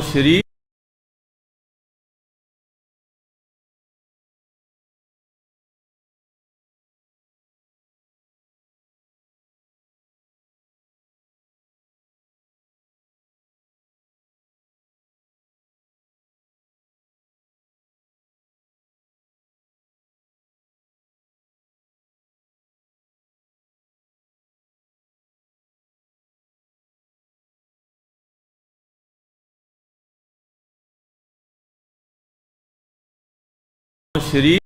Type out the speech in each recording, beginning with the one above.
ਸ਼੍ਰੀ ਸ਼੍ਰੀ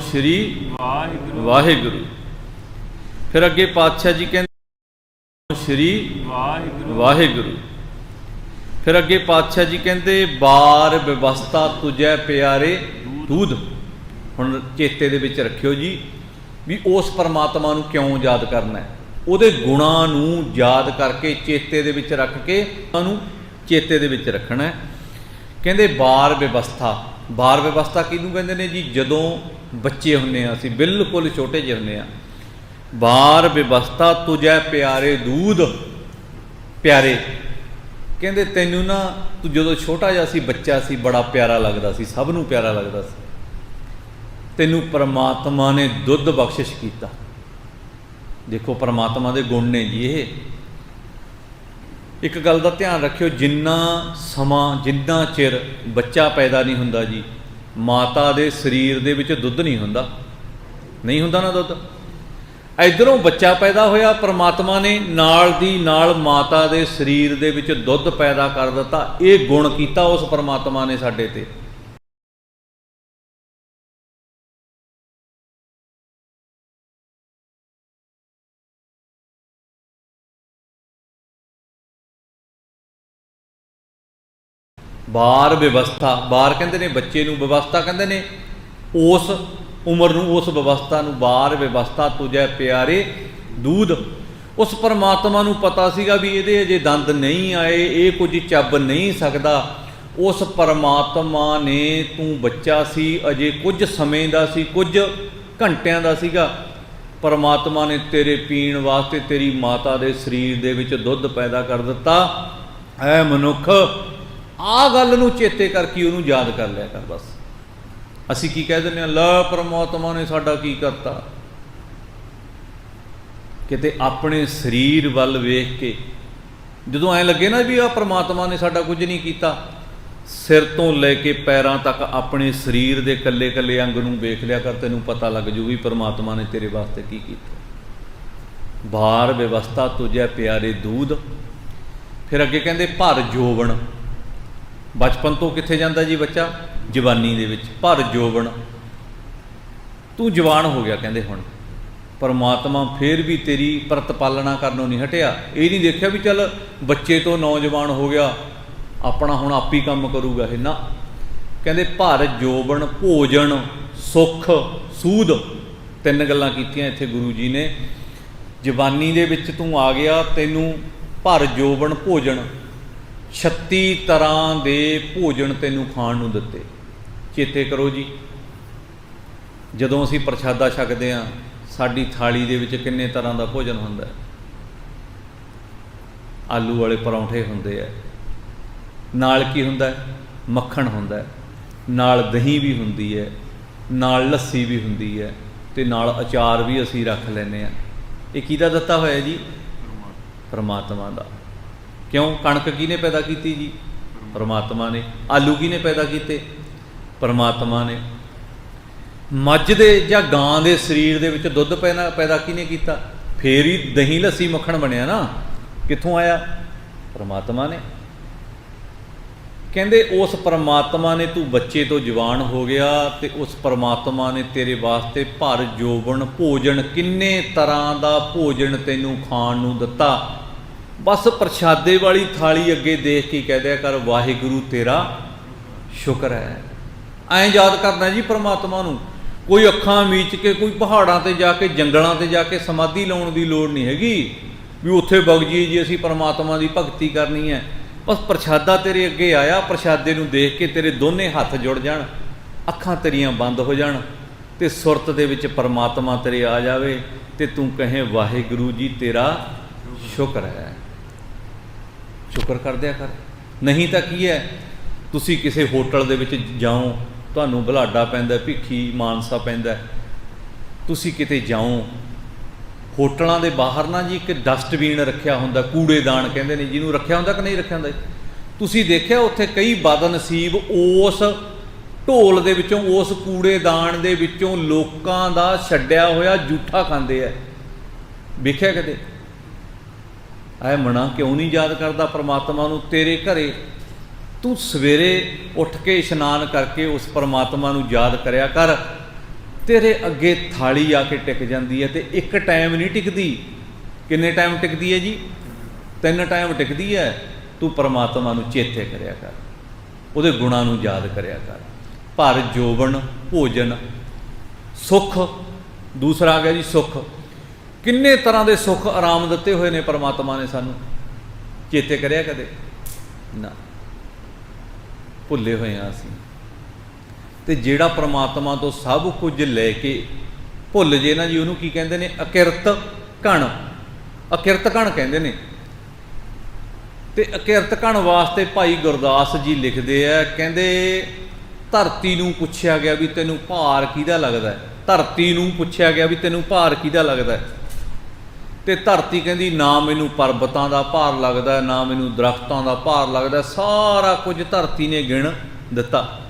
ਸ਼੍ਰੀ ਵਾਹਿਗੁਰੂ। ਵਾਹਿਗੁਰੂ ਫਿਰ ਅੱਗੇ ਪਾਤਸ਼ਾਹ ਜੀ ਕਹਿੰਦੇ, ਸ਼੍ਰੀ ਵਾਹਿਗੁਰੂ। ਵਾਹਿਗੁਰੂ ਫਿਰ ਅੱਗੇ ਪਾਤਸ਼ਾਹ ਜੀ ਕਹਿੰਦੇ, ਬਾਰ ਵਿਵਸਥਾ ਤੁਜੈ ਪਿਆਰੇ ਦੂਧ। ਹੁਣ ਚੇਤੇ ਦੇ ਵਿੱਚ ਰੱਖਿਓ ਜੀ ਵੀ ਉਸ ਪਰਮਾਤਮਾ ਨੂੰ ਕਿਉਂ ਯਾਦ ਕਰਨਾ ਹੈ? ਉਹਦੇ ਗੁਣਾਂ ਨੂੰ ਯਾਦ ਕਰਕੇ ਚੇਤੇ ਦੇ ਵਿੱਚ ਰੱਖ ਕੇ, ਉਹਨੂੰ ਚੇਤੇ ਦੇ ਵਿੱਚ ਰੱਖਣਾ ਹੈ। ਕਹਿੰਦੇ, ਬਾਰ ਵਿਵਸਥਾ। ਬਾਰ ਵਿਵਸਥਾ ਕਿਹਨੂੰ ਕਹਿੰਦੇ ਨੇ ਜੀ? ਜਦੋਂ ਬੱਚੇ ਹੁੰਨੇ ਆ ਅਸੀਂ, ਬਿਲਕੁਲ ਛੋਟੇ ਜਿਹੇ ਹੁੰਨੇ ਆ ਬਾਰ ਵਿਵਸਥਾ ਤੁਜੈ ਪਿਆਰੇ ਦੂਧ, ਪਿਆਰੇ। ਕਹਿੰਦੇ ਤੈਨੂੰ ਨਾ, ਤੂੰ ਜਦੋਂ ਛੋਟਾ ਜਿਹਾ ਸੀ, ਬੱਚਾ ਸੀ, ਬੜਾ ਪਿਆਰਾ ਲੱਗਦਾ ਸੀ, ਸਭ ਨੂੰ ਪਿਆਰਾ ਲੱਗਦਾ ਸੀ। ਤੈਨੂੰ ਪਰਮਾਤਮਾ ਨੇ ਦੁੱਧ ਬਖਸ਼ਿਸ਼ ਕੀਤਾ। ਦੇਖੋ ਪਰਮਾਤਮਾ ਦੇ ਗੁਣ ਨੇ ਜੀ ਇਹ। ਇੱਕ ਗੱਲ ਦਾ ਧਿਆਨ ਰੱਖਿਓ, ਜਿੰਨਾ ਸਮਾਂ, ਜਿੰਨਾ ਚਿਰ ਬੱਚਾ ਪੈਦਾ ਨਹੀਂ ਹੁੰਦਾ ਜੀ, ਮਾਤਾ ਦੇ ਸਰੀਰ ਦੇ ਵਿੱਚ ਦੁੱਧ ਨਹੀਂ ਹੁੰਦਾ। ਨਹੀਂ ਹੁੰਦਾ ਨਾ ਦੁੱਧ। ਇਧਰੋਂ ਬੱਚਾ ਪੈਦਾ ਹੋਇਆ, ਪ੍ਰਮਾਤਮਾ ਨੇ ਨਾਲ ਦੀ ਨਾਲ ਮਾਤਾ ਦੇ ਸਰੀਰ ਦੇ ਵਿੱਚ ਦੁੱਧ ਪੈਦਾ ਕਰ ਦਿੱਤਾ, ਇਹ ਗੁਣ ਕੀਤਾ ਉਸ ਪ੍ਰਮਾਤਮਾ ਨੇ ਸਾਡੇ ਤੇ। ਬਾਰ ਵਿਵਸਥਾ ਬਾਰ ਕਹਿੰਦੇ ਨੇ ਬੱਚੇ ਨੂੰ ਵਿਵਸਥਾ ਕਹਿੰਦੇ ਨੇ, ਉਸ ਉਮਰ ਨੂੰ, ਉਸ ਵਿਵਸਥਾ ਨੂੰ ਬਾਰ ਵਿਵਸਥਾ ਤੁਜੈ ਪਿਆਰੇ ਦੂਧ ਉਸ ਪਰਮਾਤਮਾ ਨੂੰ ਪਤਾ ਸੀਗਾ ਵੀ ਇਹਦੇ ਅਜੇ ਦੰਦ ਨਹੀਂ ਆਏ, ਇਹ ਕੁਝ ਚੱਬ ਨਹੀਂ ਸਕਦਾ। ਉਸ ਪਰਮਾਤਮਾ ਨੇ ਤੂੰ ਬੱਚਾ ਸੀ, ਅਜੇ ਕੁਝ ਸਮੇਂ ਦਾ ਸੀ, ਕੁਝ ਘੰਟਿਆਂ ਦਾ ਸੀਗਾ। ਪਰਮਾਤਮਾ ਨੇ ਤੇਰੇ ਪੀਣ ਵਾਸਤੇ ਤੇਰੀ ਮਾਤਾ ਦੇ ਸਰੀਰ ਦੇ ਵਿੱਚ ਦੁੱਧ ਪੈਦਾ ਕਰ ਦਿੱਤਾ। ਐ ਮਨੁੱਖ ਆ ਗੱਲ ਨੂੰ ਚੇਤੇ ਕਰਕੇ ਉਹਨੂੰ ਯਾਦ ਕਰ ਲਿਆ ਕਰ ਬਸ। ਅਸੀਂ ਕੀ ਕਹਿ ਦਿੰਦੇ ਆ ਲੈ ਪਰਮਾਤਮਾ ਨੇ ਸਾਡਾ ਕੀ ਕਰਤਾ? ਕਿਤੇ ਆਪਣੇ ਸਰੀਰ ਵੱਲ ਵੇਖ ਕੇ ਜਦੋਂ ਐ ਲੱਗੇ ਨਾ ਵੀ ਆ ਪਰਮਾਤਮਾ ਨੇ ਸਾਡਾ ਕੁਝ ਨਹੀਂ ਕੀਤਾ, ਸਿਰ ਤੋਂ ਲੈ ਕੇ ਪੈਰਾਂ ਤੱਕ ਆਪਣੇ ਸਰੀਰ ਦੇ ਕੱਲੇ-ਕੱਲੇ ਅੰਗ ਨੂੰ ਵੇਖ ਲਿਆ ਕਰ, ਤੈਨੂੰ ਪਤਾ ਲੱਗ ਜੂ ਵੀ ਪਰਮਾਤਮਾ ਨੇ ਤੇਰੇ ਵਾਸਤੇ ਕੀ ਕੀਤਾ। ਭਾਰ ਵਿਵਸਥਾ ਤੁਝੇ ਪਿਆਰੇ ਦੂਧ ਫਿਰ ਅੱਗੇ ਕਹਿੰਦੇ, ਭਰ ਜੋਵਣ। ਬਚਪਨ ਤੋਂ ਕਿੱਥੇ ਜਾਂਦਾ ਜੀ ਬੱਚਾ? ਜਵਾਨੀ ਦੇ ਵਿੱਚ। ਭਰ ਜੋਵਣ ਤੂੰ ਜਵਾਨ ਹੋ ਗਿਆ ਕਹਿੰਦੇ ਹੁਣ। ਪਰਮਾਤਮਾ ਫੇਰ ਵੀ ਤੇਰੀ ਪ੍ਰਤਪਾਲਣਾ ਕਰਨੋਂ ਨਹੀਂ ਹਟਿਆ। ਇਹ ਨਹੀਂ ਦੇਖਿਆ ਵੀ ਚੱਲ ਬੱਚੇ ਤੋਂ ਨੌਜਵਾਨ ਹੋ ਗਿਆ। ਆਪਣਾ ਹੁਣ ਆਪ ਹੀ ਕੰਮ ਕਰੂਗਾ ਇਹ। ਨਾ। ਕਹਿੰਦੇ ਭਰ ਜੋਬਨ, ਭੋਜਨ, ਸੁਖ, ਸੂਦ। ਤਿੰਨ ਗੱਲਾਂ ਕੀਤੀਆਂ ਇੱਥੇ ਗੁਰੂ ਜੀ ਨੇ। ਜਵਾਨੀ ਦੇ ਵਿੱਚ ਤੂੰ ਆ ਗਿਆ, ਤੈਨੂੰ ਭਰ ਜੋਬਨ, ਭੋਜਨ। 36 ਤਰ੍ਹਾਂ ਦੇ ਭੋਜਨ ਤੈਨੂੰ ਖਾਣ ਨੂੰ ਦਿੱਤੇ। ਚੇਤੇ ਕਰੋ ਜੀ ਜਦੋਂ ਅਸੀਂ ਪ੍ਰਸ਼ਾਦਾ ਛਕਦੇ ਆ ਸਾਡੀ ਥਾਲੀ ਦੇ ਵਿੱਚ ਕਿੰਨੇ ਤਰ੍ਹਾਂ ਦਾ ਭੋਜਨ ਹੁੰਦਾ ਆਲੂ ਵਾਲੇ ਪਰੌਂਠੇ ਹੁੰਦੇ ਆ। ਨਾਲ ਕੀ ਹੁੰਦਾ ਮੱਖਣ ਹੁੰਦਾ ਨਾਲ ਦਹੀਂ ਵੀ ਹੁੰਦੀ ਹੈ ਨਾਲ ਲੱਸੀ ਵੀ ਹੁੰਦੀ ਹੈ ਤੇ ਨਾਲ ਅਚਾਰ ਵੀ ਅਸੀਂ ਰੱਖ ਲੈਨੇ ਆ ਇਹ ਕਿਹਦਾ ਦਿੱਤਾ ਹੋਇਆ ਜੀ? ਪਰਮਾਤਮਾ ਦਾ। ਕਿਉਂ? ਕਣਕ ਕਿਹਨੇ ਪੈਦਾ ਕੀਤੀ ਜੀ? ਪਰਮਾਤਮਾ ਨੇ। ਆਲੂ ਕਿਹਨੇ ਪੈਦਾ ਕੀਤੇ? ਪਰਮਾਤਮਾ ਨੇ। ਮੱਝ ਦੇ ਜਾਂ ਗਾਂ ਦੇ ਸਰੀਰ ਦੇ ਵਿੱਚ ਦੁੱਧ ਪੈਦਾ ਪੈਦਾ ਕਿਹਨੇ ਕੀਤਾ? ਫੇਰ ਹੀ ਦਹੀਂ ਲੱਸੀ ਮੱਖਣ ਬਣਿਆ ਨਾ। ਕਿੱਥੋਂ ਆਇਆ? ਪਰਮਾਤਮਾ ਨੇ। ਕਹਿੰਦੇ, ਉਸ ਪਰਮਾਤਮਾ ਨੇ ਤੂੰ ਬੱਚੇ ਤੋਂ ਜਵਾਨ ਹੋ ਗਿਆ ਤੇ ਉਸ ਪਰਮਾਤਮਾ ਨੇ ਤੇਰੇ ਵਾਸਤੇ ਭਰ ਜੋਬਨ ਭੋਜਨ ਕਿੰਨੇ ਤਰ੍ਹਾਂ ਦਾ ਭੋਜਨ ਤੈਨੂੰ ਖਾਣ ਨੂੰ ਦਿੱਤਾ? ਬਸ ਪ੍ਰਸ਼ਾਦੇ ਵਾਲੀ ਥਾਲੀ ਅੱਗੇ ਦੇਖ ਕੇ ਕਹਿ ਦਿਆ ਕਰ, ਵਾਹਿਗੁਰੂ, ਤੇਰਾ ਸ਼ੁਕਰ ਹੈ। ਐਂ ਯਾਦ ਕਰਨਾ ਜੀ ਪ੍ਰਮਾਤਮਾ ਨੂੰ। ਕੋਈ ਅੱਖਾਂ ਮੀਚ ਕੇ, ਕੋਈ ਪਹਾੜਾਂ ਤੇ ਜਾ ਕੇ, ਜੰਗਲਾਂ ਤੇ ਜਾ ਕੇ ਸਮਾਧੀ ਲਾਉਣ ਦੀ ਲੋੜ ਨਹੀਂ ਹੈਗੀ। ਵੀ ਉੱਥੇ ਵਗ ਜੀ ਜੀ, ਅਸੀਂ ਪਰਮਾਤਮਾ ਦੀ ਭਗਤੀ ਕਰਨੀ ਹੈ। ਬਸ ਪ੍ਰਸ਼ਾਦਾ ਤੇਰੇ ਅੱਗੇ ਆਇਆ, ਪ੍ਰਸ਼ਾਦੇ ਨੂੰ ਦੇਖ ਕੇ ਤੇਰੇ ਦੋਨੇ ਹੱਥ ਜੁੜ ਜਾਣ, ਅੱਖਾਂ ਤੇਰੀਆਂ ਬੰਦ ਹੋ ਜਾਣ ਤੇ ਸੁਰਤ ਦੇ ਵਿੱਚ ਪਰਮਾਤਮਾ ਤੇਰੇ ਆ ਜਾਵੇ ਤੇ ਤੂੰ ਕਹੇ, ਵਾਹਿਗੁਰੂ ਜੀ, ਤੇਰਾ ਸ਼ੁਕਰ ਹੈ। ਸ਼ੁਕਰ ਕਰਦਿਆ ਕਰ। ਨਹੀਂ ਤਾਂ ਕੀ ਹੈ, ਤੁਸੀਂ ਕਿਸੇ ਹੋਟਲ ਦੇ ਵਿੱਚ ਜਾਓ, ਤੁਹਾਨੂੰ ਬੁਲਾਡਾ ਪੈਂਦਾ ਭਿੱਖੀ ਮਾਨਸਾ ਪੈਂਦਾ ਤੁਸੀਂ ਕਿਤੇ ਜਾਓ, ਹੋਟਲਾਂ ਦੇ ਬਾਹਰ ਨਾ ਜੀ ਇੱਕ ਡਸਟਬਿਨ ਰੱਖਿਆ ਹੁੰਦਾ, ਕੂੜੇਦਾਨ ਕਹਿੰਦੇ ਨੇ, ਜਿਹਨੂੰ ਰੱਖਿਆ ਹੁੰਦਾ ਕਿ ਨਹੀਂ ਰੱਖਿਆ ਹੁੰਦਾ ਤੁਸੀਂ ਦੇਖਿਆ ਉੱਥੇ ਕਈ ਬਦਨਸੀਬ ਉਸ ਢੋਲ ਦੇ ਵਿੱਚੋਂ, ਉਸ ਕੂੜੇਦਾਨ ਦੇ ਵਿੱਚੋਂ ਲੋਕਾਂ ਦਾ ਛੱਡਿਆ ਹੋਇਆ ਜੂਠਾ ਖਾਂਦੇ ਆ? ਵੇਖਿਆ ਕਦੇ? ਐ ਮਨਾ ਕਿਉਂ ਨਹੀਂ ਯਾਦ ਕਰਦਾ ਪਰਮਾਤਮਾ ਨੂੰ? ਤੇਰੇ ਘਰੇ ਤੂੰ ਸਵੇਰੇ ਉੱਠ ਕੇ ਇਸ਼ਨਾਨ ਕਰਕੇ ਉਸ ਪਰਮਾਤਮਾ ਨੂੰ ਯਾਦ ਕਰਿਆ ਕਰ। ਤੇਰੇ ਅੱਗੇ ਥਾਲੀ ਆ ਕੇ ਟਿਕ ਜਾਂਦੀ ਹੈ ਤੇ ਇੱਕ ਟਾਈਮ ਨਹੀਂ ਟਿਕਦੀ। ਕਿੰਨੇ ਟਾਈਮ ਟਿਕਦੀ ਹੈ ਜੀ? ਤਿੰਨ ਟਾਈਮ ਟਿਕਦੀ ਹੈ। ਤੂੰ ਪਰਮਾਤਮਾ ਨੂੰ ਚੇਤੇ ਕਰਿਆ ਕਰ। ਉਹਦੇ ਗੁਣਾਂ ਨੂੰ ਯਾਦ ਕਰਿਆ ਕਰ। ਭਰ ਜੋਬਨ ਭੋਜਨ, ਸੁਖ। ਦੂਸਰਾ ਆ ਗਿਆ ਜੀ, ਸੁਖ। ਕਿੰਨੇ ਤਰ੍ਹਾਂ ਦੇ ਸੁੱਖ ਆਰਾਮ ਦਿੱਤੇ ਹੋਏ ਨੇ ਪਰਮਾਤਮਾ ਨੇ ਸਾਨੂੰ? ਚੇਤੇ ਕਰਿਆ ਕਦੇ? ਨਾ। ਭੁੱਲੇ ਹੋਏ ਆ ਅਸੀਂ। ਤੇ ਜਿਹੜਾ ਪਰਮਾਤਮਾ ਤੋਂ ਸਭ ਕੁਝ ਲੈ ਕੇ ਭੁੱਲ ਜੇ ਨਾ ਜੀ, ਉਹਨੂੰ ਕੀ ਕਹਿੰਦੇ ਨੇ? ਅਕਿਰਤ ਕਣ। ਅਕਿਰਤ ਕਣ ਕਹਿੰਦੇ ਨੇ। ਤੇ ਅਕਿਰਤ ਕਣ ਵਾਸਤੇ ਭਾਈ ਗੁਰਦਾਸ ਜੀ ਲਿਖਦੇ ਆ, ਕਹਿੰਦੇ, ਧਰਤੀ ਨੂੰ ਪੁੱਛਿਆ ਗਿਆ ਵੀ ਤੈਨੂੰ ਭਾਰ ਕਿਹਦਾ ਲੱਗਦਾ ਧਰਤੀ ਨੂੰ ਪੁੱਛਿਆ ਗਿਆ ਵੀ ਤੈਨੂੰ ਭਾਰ ਕਿਹਦਾ ਲੱਗਦਾ ਤੇ ਧਰਤੀ ਕਹਿੰਦੀ, ਨਾ ਮੈਨੂੰ ਪਰਬਤਾਂ ਦਾ ਭਾਰ ਲੱਗਦਾ, ਨਾ ਮੈਨੂੰ ਦਰਖਤਾਂ ਦਾ ਭਾਰ ਲੱਗਦਾ, ਸਾਰਾ ਕੁਝ ਧਰਤੀ ਨੇ ਗਿਣ ਦਿੱਤਾ।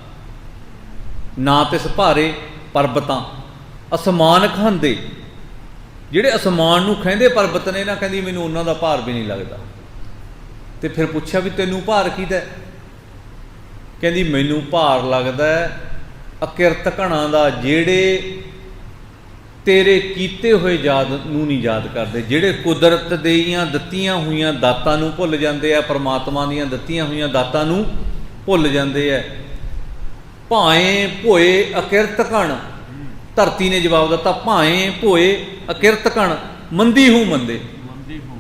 ਨਾ ਤਿਸ ਭਾਰੇ ਪਰਬਤਾਂ, ਅਸਮਾਨ ਖੰਦੇ। ਜਿਹੜੇ ਅਸਮਾਨ ਨੂੰ ਖੈਂਦੇ ਪਰਬਤ ਨੇ ਨਾ, ਕਹਿੰਦੀ ਮੈਨੂੰ ਉਹਨਾਂ ਦਾ ਭਾਰ ਵੀ ਨਹੀਂ ਲੱਗਦਾ। ਤੇ ਫਿਰ ਪੁੱਛਿਆ ਵੀ ਤੈਨੂੰ ਭਾਰ ਕਿਹਦਾ? ਕਹਿੰਦੀ, ਮੈਨੂੰ ਭਾਰ ਲੱਗਦਾ ਅਕਿਰਤ ਘਣਾ ਦਾ, ਜਿਹੜੇ ਤੇਰੇ ਕੀਤੇ ਹੋਏ ਯਾਦ ਨੂੰ ਨਹੀਂ ਯਾਦ ਕਰਦੇ। ਜਿਹੜੇ ਕੁਦਰਤ ਦੇਈਆਂ ਦਿੱਤੀਆਂ ਹੋਈਆਂ ਦਾਤਾਂ ਨੂੰ ਭੁੱਲ ਜਾਂਦੇ ਆ ਪ੍ਰਮਾਤਮਾ ਦੀਆਂ ਦਿੱਤੀਆਂ ਹੋਈਆਂ ਦਾਤਾਂ ਨੂੰ ਭੁੱਲ ਜਾਂਦੇ ਆ। ਭਾਏ ਭੋਏ ਅਕਿਰਤ ਕਣ। ਧਰਤੀ ਨੇ ਜਵਾਬ ਦਿੱਤਾ ਭਾਏ ਭੋਏ ਅਕਿਰਤ ਕਣ। ਮੰਦੀ ਹੂੰ ਮੰਦੇ। ਮੰਦੀ ਹੋਣ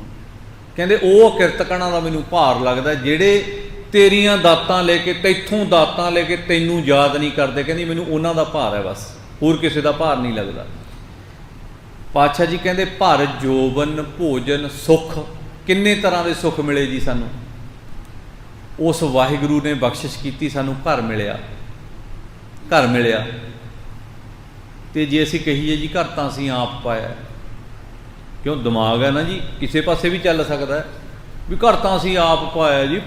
ਕਹਿੰਦੇ ਉਹ ਅਕਿਰਤ ਕਣਾਂ ਦਾ ਮੈਨੂੰ ਭਾਰ ਲੱਗਦਾ ਜਿਹੜੇ ਤੇਰੀਆਂ ਦਾਤਾਂ ਲੈ ਕੇ ਤੈਥੋਂ ਦਾਤਾਂ ਲੈ ਕੇ ਤੈਨੂੰ ਯਾਦ ਨਹੀਂ ਕਰਦੇ। ਕਹਿੰਦੀ ਮੈਨੂੰ ਉਹਨਾਂ ਦਾ ਭਾਰ ਹੈ ਬਸ। ਹੋਰ ਕਿਸੇ ਦਾ ਭਾਰ ਨਹੀਂ ਲੱਗਦਾ। ਪਾਤਸ਼ਾਹ ਜੀ ਕਹਿੰਦੇ, ਭਰ ਜੋਬਨ, ਭੋਜਨ, ਸੁਖ। ਕਿੰਨੇ ਤਰ੍ਹਾਂ ਦੇ ਸੁਖ ਮਿਲੇ ਜੀ ਸਾਨੂੰ? ਉਸ ਵਾਹਿਗੁਰੂ ਨੇ ਬਖਸ਼ਿਸ਼ ਕੀਤੀ, ਸਾਨੂੰ ਘਰ ਮਿਲਿਆ। ਘਰ ਮਿਲਿਆ। ਤੇ ਜੇ ਅਸੀਂ ਕਹੀਏ ਜੀ, ਘਰ ਤਾਂ ਅਸੀਂ ਆਪ ਪਾਇਆ। ਕਿਉਂ? ਦਿਮਾਗ ਹੈ ਨਾ ਜੀ, ਕਿਸੇ ਪਾਸੇ ਵੀ ਚੱਲ ਸਕਦਾ ਵੀ ਘਰ ਤਾਂ ਅਸੀਂ ਆਪ ਪਾਇਆ ਜੀ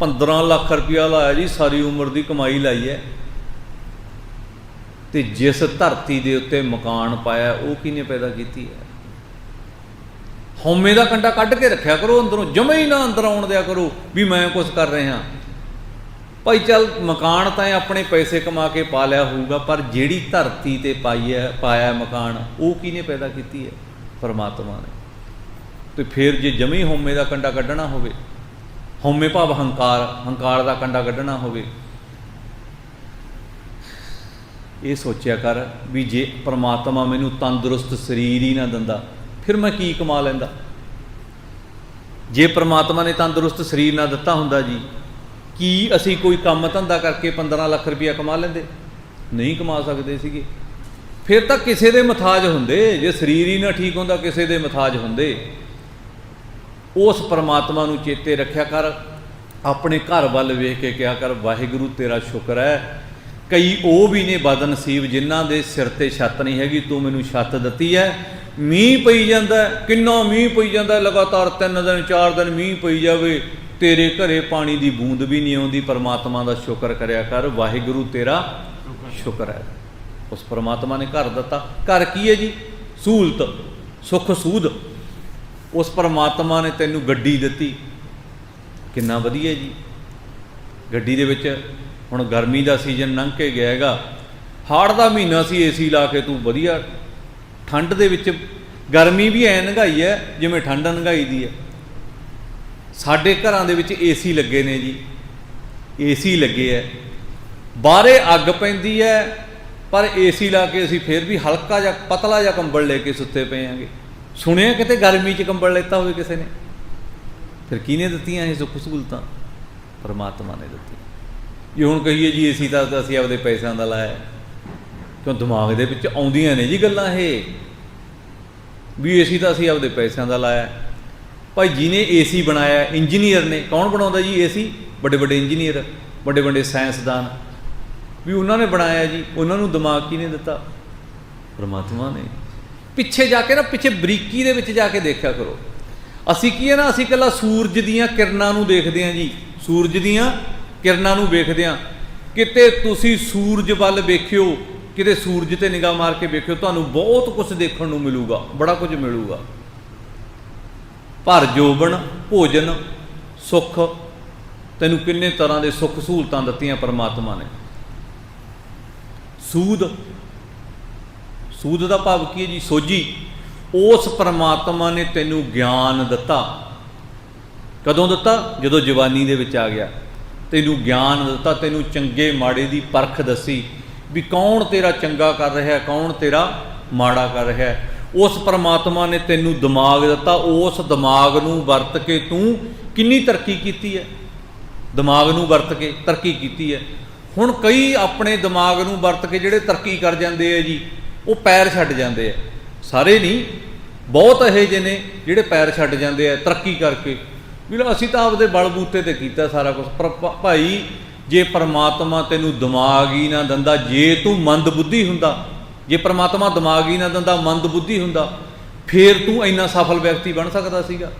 15 ਲੱਖ ਰੁਪਇਆ ਲਾਇਆ ਜੀ, ਸਾਰੀ ਉਮਰ ਦੀ ਕਮਾਈ ਲਾਈ ਹੈ। ਤੇ ਜਿਸ ਧਰਤੀ ਦੇ ਉੱਤੇ ਮਕਾਨ ਪਾਇਆ, ਉਹ ਕਿਹਨੇ ਪੈਦਾ ਕੀਤੀ ਹੈ? ਹਉਮੈ ਦਾ ਕੰਡਾ ਕੱਢ ਕੇ ਰੱਖਿਆ ਕਰੋ ਅੰਦਰੋਂ, ਜਮੇ ਹੀ ਨਾ ਅੰਦਰ ਆਉਣ ਦਿਆ ਕਰੋ ਵੀ ਮੈਂ ਕੁਝ ਕਰ ਰਿਹਾ। ਭਾਈ ਚੱਲ, ਮਕਾਨ ਤਾਂ ਇਹ ਆਪਣੇ ਪੈਸੇ ਕਮਾ ਕੇ ਪਾ ਲਿਆ ਹੋਊਗਾ, ਪਰ ਜਿਹੜੀ ਧਰਤੀ ਤੇ ਪਾਈ ਹੈ, ਪਾਇਆ ਮਕਾਨ, ਉਹ ਕਿਹਨੇ ਪੈਦਾ ਕੀਤੀ ਹੈ? ਪਰਮਾਤਮਾ ਨੇ। ਤੇ ਫਿਰ ਜੇ ਜਮੇ ਹਉਮੈ ਦਾ ਕੰਡਾ ਕੱਢਣਾ ਹੋਵੇ, ਹਉਮੈ ਭਾਵ ਹੰਕਾਰ ਹੰਕਾਰ ਦਾ ਕੰਡਾ ਕੱਢਣਾ ਹੋਵੇ ਇਹ ਸੋਚਿਆ ਕਰ ਵੀ ਜੇ ਪ੍ਰਮਾਤਮਾ ਮੈਨੂੰ ਤੰਦਰੁਸਤ ਸਰੀਰ ਹੀ ਨਾ ਦਿੰਦਾ, ਫਿਰ ਮੈਂ ਕੀ ਕਮਾ ਲੈਂਦਾ? ਜੇ ਪ੍ਰਮਾਤਮਾ ਨੇ ਤੰਦਰੁਸਤ ਸਰੀਰ ਨਾ ਦਿੱਤਾ ਹੁੰਦਾ ਜੀ, ਕੀ ਅਸੀਂ ਕੋਈ ਕੰਮ ਧੰਦਾ ਕਰਕੇ 15 ਲੱਖ ਰੁਪਇਆ ਕਮਾ ਲੈਂਦੇ? ਨਹੀਂ ਕਮਾ ਸਕਦੇ ਸੀਗੇ। ਫਿਰ ਤਾਂ ਕਿਸੇ ਦੇ ਮਥਾਜ ਹੁੰਦੇ, ਜੇ ਸਰੀਰ ਹੀ ਨਾ ਠੀਕ ਹੁੰਦਾ, ਕਿਸੇ ਦੇ ਮਥਾਜ ਹੁੰਦੇ। ਉਸ ਪਰਮਾਤਮਾ ਨੂੰ ਚੇਤੇ ਰੱਖਿਆ ਕਰ, ਆਪਣੇ ਘਰ ਵੱਲ ਵੇਖ ਕੇ ਕਿਹਾ ਕਰ, ਵਾਹਿਗੁਰੂ ਤੇਰਾ ਸ਼ੁਕਰ ਹੈ ਕਈ ਉਹ ਵੀ ਨੇ ਬਦਨਸੀਬ ਜਿਨ੍ਹਾਂ ਦੇ ਸਿਰ ਤੇ ਛੱਤ ਨਹੀਂ ਹੈਗੀ, ਤੂੰ ਮੈਨੂੰ ਛੱਤ ਦਿੱਤੀ ਹੈ ਮੀਂਹ ਪਈ ਜਾਂਦਾ ਕਿੰਨਾ ਮੀਂਹ ਪਈ ਜਾਂਦਾ ਲਗਾਤਾਰ 3 ਦਿਨ 4 ਦਿਨ ਮੀਂਹ ਪਈ ਜਾਵੇ, ਤੇਰੇ ਘਰੇ ਪਾਣੀ ਦੀ ਬੂੰਦ ਵੀ ਨਹੀਂ ਆਉਂਦੀ। ਪਰਮਾਤਮਾ ਦਾ ਸ਼ੁਕਰ ਕਰਿਆ ਕਰ, ਵਾਹਿਗੁਰੂ ਤੇਰਾ ਸ਼ੁਕਰ ਹੈ। ਉਸ ਪਰਮਾਤਮਾ ਨੇ ਘਰ ਦਿੱਤਾ। ਘਰ ਕੀ ਹੈ ਜੀ? ਸਹੂਲਤ, ਸੁੱਖ ਸੂਦ। ਉਸ ਪਰਮਾਤਮਾ ਨੇ ਤੈਨੂੰ ਗੱਡੀ ਦਿੱਤੀ। ਕਿੰਨਾ ਵਧੀਆ ਜੀ। ਗੱਡੀ ਦੇ ਵਿੱਚ ਹੁਣ ਗਰਮੀ ਦਾ ਸੀਜ਼ਨ ਲੰਘ ਕੇ ਗਿਆ ਹੈਗਾ। ਹਾੜ ਦਾ ਮਹੀਨਾ ਸੀ ਏਸੀ ਲਾ ਕੇ ਤੂੰ ਵਧੀਆ। ਠੰਡ ਦੇ ਵਿੱਚ ਗਰਮੀ ਵੀ ਐ ਨੰਗਾਈ ਹੈ ਜਿਵੇਂ ਠੰਡ ਨੰਗਾਈ ਦੀ ਹੈ ਸਾਡੇ ਘਰਾਂ ਦੇ ਵਿੱਚ ਏਸੀ ਲੱਗੇ ਨੇ ਜੀ। ਏਸੀ ਲੱਗੇ ਐ। ਬਾਹਰੇ ਅੱਗ ਪੈਂਦੀ ਹੈ ਪਰ ਏਸੀ ਲਾ ਕੇ ਅਸੀਂ ਫੇਰ ਵੀ ਹਲਕਾ ਜਿਹਾ, ਪਤਲਾ ਜਿਹਾ ਕੰਬਲ ਲੈ ਕੇ ਸੁੱਤੇ ਪਏ ਆਂਗੇ। ਸੁਣਿਆ ਕਿਤੇ ਗਰਮੀ 'ਚ ਕੰਬਲ ਲੈਤਾ ਹੋਵੇ ਕਿਸੇ ਨੇ? ਫਿਰ ਕਿਹਨੇ ਦਿੱਤੀਆਂ ਇਹ ਸੁੱਖ ਸਹੂਲਤਾਂ? ਪਰਮਾਤਮਾ ਨੇ ਦਿੱਤੀਆਂ। ਜੇ ਹੁਣ ਕਹੀਏ ਜੀ ਏਸੀ ਤਾਂ ਅਸੀਂ ਆਪਦੇ ਪੈਸਿਆਂ ਦਾ ਲਾਇਆ। ਕਿਉਂ ਦਿਮਾਗ ਦੇ ਵਿੱਚ ਆਉਂਦੀਆਂ ਨੇ ਜੀ ਗੱਲਾਂ ਇਹ? ਵੀ ਏਸੀ ਤਾਂ ਅਸੀਂ ਆਪਦੇ ਪੈਸਿਆਂ ਦਾ ਲਾਇਆ। ਭਾਈ ਜਿਹਨੇ ਏਸੀ ਬਣਾਇਆ, ਇੰਜੀਨੀਅਰ ਨੇ। ਕੌਣ ਬਣਾਉਂਦਾ ਜੀ ਏਸੀ? ਵੱਡੇ ਵੱਡੇ ਇੰਜੀਨੀਅਰ, ਵੱਡੇ ਵੱਡੇ ਸਾਇੰਸਦਾਨ। ਵੀ ਉਹਨਾਂ ਨੇ ਬਣਾਇਆ ਜੀ, ਉਹਨਾਂ ਨੂੰ ਦਿਮਾਗ ਕਿਹਨੇ ਦਿੱਤਾ? ਪਰਮਾਤਮਾ ਨੇ। ਪਿੱਛੇ ਜਾ ਕੇ ਨਾ, ਪਿੱਛੇ ਬਰੀਕੀ ਦੇ ਵਿੱਚ ਜਾ ਕੇ ਦੇਖਿਆ ਕਰੋ। ਅਸੀਂ ਕੀ ਹੈ ਨਾ, ਅਸੀਂ ਇਕੱਲਾ ਸੂਰਜ ਦੀਆਂ ਕਿਰਨਾਂ ਨੂੰ ਦੇਖਦੇ ਹਾਂ ਜੀ। ਸੂਰਜ ਦੀਆਂ ਕਿਰਨਾਂ ਨੂੰ ਵੇਖਦੇ ਹਾਂ। ਕਿਤੇ ਤੁਸੀਂ ਸੂਰਜ ਵੱਲ ਵੇਖਿਓ, ਕਿਤੇ ਸੂਰਜ ਤੇ ਨਿਗਾਹ ਮਾਰ ਕੇ ਵੇਖਿਓ, ਤੁਹਾਨੂੰ ਬਹੁਤ ਕੁਝ ਦੇਖਣ ਨੂੰ ਮਿਲੂਗਾ, ਬੜਾ ਕੁਝ ਮਿਲੂਗਾ। ਭਰ ਜੋਬਨ, ਭੋਜਨ, ਸੁੱਖ, ਤੈਨੂੰ ਕਿੰਨੇ ਤਰ੍ਹਾਂ ਦੇ ਸੁੱਖ ਸਹੂਲਤਾਂ ਦਿੱਤੀਆਂ ਪਰਮਾਤਮਾ ਨੇ। ਸੂਦ ਸੂਦ ਦਾ ਭਾਵ ਕੀ ਹੈ ਜੀ? ਸੋਝੀ, ਉਸ ਪਰਮਾਤਮਾ ਨੇ ਤੈਨੂੰ ਗਿਆਨ ਦਿੱਤਾ। ਕਦੋਂ ਦਿੱਤਾ? ਜਦੋਂ ਜਵਾਨੀ ਦੇ ਵਿੱਚ ਆ ਗਿਆ। ਤੈਨੂੰ ਗਿਆਨ ਦਿੱਤਾ, ਤੈਨੂੰ ਚੰਗੇ ਮਾੜੇ ਦੀ ਪਰਖ ਦੱਸੀ ਵੀ ਕੌਣ ਤੇਰਾ ਚੰਗਾ ਕਰ ਰਿਹਾ, ਕੌਣ ਤੇਰਾ ਮਾੜਾ ਕਰ ਰਿਹਾ। ਉਸ ਪਰਮਾਤਮਾ ਨੇ ਤੈਨੂੰ ਦਿਮਾਗ ਦਿੱਤਾ, ਉਸ ਦਿਮਾਗ ਨੂੰ ਵਰਤ ਕੇ ਤੂੰ ਕਿੰਨੀ ਤਰੱਕੀ ਕੀਤੀ ਹੈ? ਦਿਮਾਗ ਨੂੰ ਵਰਤ ਕੇ ਤਰੱਕੀ ਕੀਤੀ ਹੈ। ਹੁਣ ਕਈ ਆਪਣੇ ਦਿਮਾਗ ਨੂੰ ਵਰਤ ਕੇ ਜਿਹੜੇ ਤਰੱਕੀ ਕਰ ਜਾਂਦੇ ਆ ਜੀ, ਉਹ ਪੈਰ ਛੱਡ ਜਾਂਦੇ ਆ। ਸਾਰੇ ਨਹੀਂ, ਬਹੁਤ ਇਹੋ ਜਿਹੇ ਨੇ ਜਿਹੜੇ ਪੈਰ ਛੱਡ ਜਾਂਦੇ ਆ ਤਰੱਕੀ ਕਰਕੇ। ਵੀ ਲਓ ਅਸੀਂ ਤਾਂ ਆਪਦੇ ਬਲ ਬੂਤੇ ਤੇ ਕੀਤਾ ਸਾਰਾ ਕੁਝ ਪਰ ਭ- ਭਾਈ, ਜੇ ਪਰਮਾਤਮਾ ਤੈਨੂੰ ਦਿਮਾਗ ਹੀ ਨਾ ਦਿੰਦਾ, ਜੇ ਤੂੰ ਮੰਦ ਬੁੱਧੀ ਹੁੰਦਾ, ਜੇ ਪਰਮਾਤਮਾ ਦਿਮਾਗ ਹੀ ਨਾ ਦਿੰਦਾ, ਮੰਦ ਬੁੱਧੀ ਹੁੰਦਾ, ਫੇਰ ਤੂੰ ਇੰਨਾ ਸਫਲ ਵਿਅਕਤੀ ਬਣ ਸਕਦਾ ਸੀਗਾ।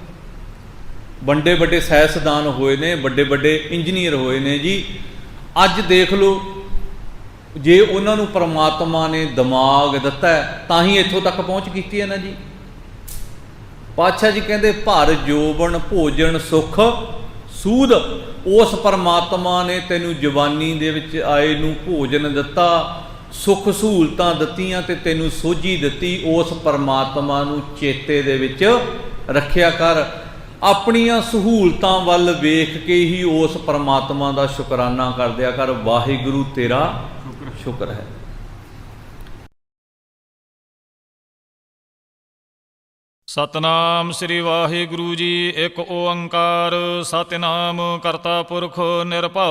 ਵੱਡੇ ਵੱਡੇ ਸਾਇੰਸਦਾਨ ਹੋਏ ਨੇ, ਵੱਡੇ ਵੱਡੇ ਇੰਜੀਨੀਅਰ ਹੋਏ ਨੇ ਜੀ। ਅੱਜ ਦੇਖ ਲਓ, ਜੇ ਉਹਨਾਂ ਨੂੰ ਪਰਮਾਤਮਾ ਨੇ ਦਿਮਾਗ ਦਿੱਤਾ, ਤਾਂ ਹੀ ਇੱਥੋਂ ਤੱਕ ਪਹੁੰਚ ਕੀਤੀ ਹੈ ਨਾ ਜੀ। ਪਾਤਸ਼ਾਹ ਜੀ ਕਹਿੰਦੇ ਭਰ ਜੋਬਨ ਭੋਜਨ ਸੁਖ ਸੂਦ। ਉਸ ਪਰਮਾਤਮਾ ਨੇ ਤੈਨੂੰ ਜਵਾਨੀ ਦੇ ਵਿੱਚ ਆਏ ਨੂੰ ਭੋਜਨ ਦਿੱਤਾ ਸੁਖ ਸਹੂਲਤਾਂ ਦਿੱਤੀਆਂ ਤੇ ਤੈਨੂੰ ਸੋਝੀ ਦਿੱਤੀ। ਉਸ ਪਰਮਾਤਮਾ ਨੂੰ ਚੇਤੇ ਦੇ ਵਿੱਚ ਰੱਖਿਆ ਕਰ। ਆਪਣੀਆਂ ਸਹੂਲਤਾਂ ਵੱਲ ਵੇਖ ਕੇ ਹੀ ਉਸ ਪਰਮਾਤਮਾ ਦਾ ਸ਼ੁਕਰਾਨਾ ਕਰਦਿਆ ਕਰ। ਵਾਹਿਗੁਰੂ ਤੇਰਾ ਸ਼ੁਕਰ ਹੈ। ਸਤਨਾਮ ਸ੍ਰੀ ਵਾਹਿਗੁਰੂ ਜੀ ਇੱਕ ਓੰਕਾਰ ਸਤਿਨਾਮ ਕਰਤਾ ਪੁਰਖ ਨਿਰਭਉ।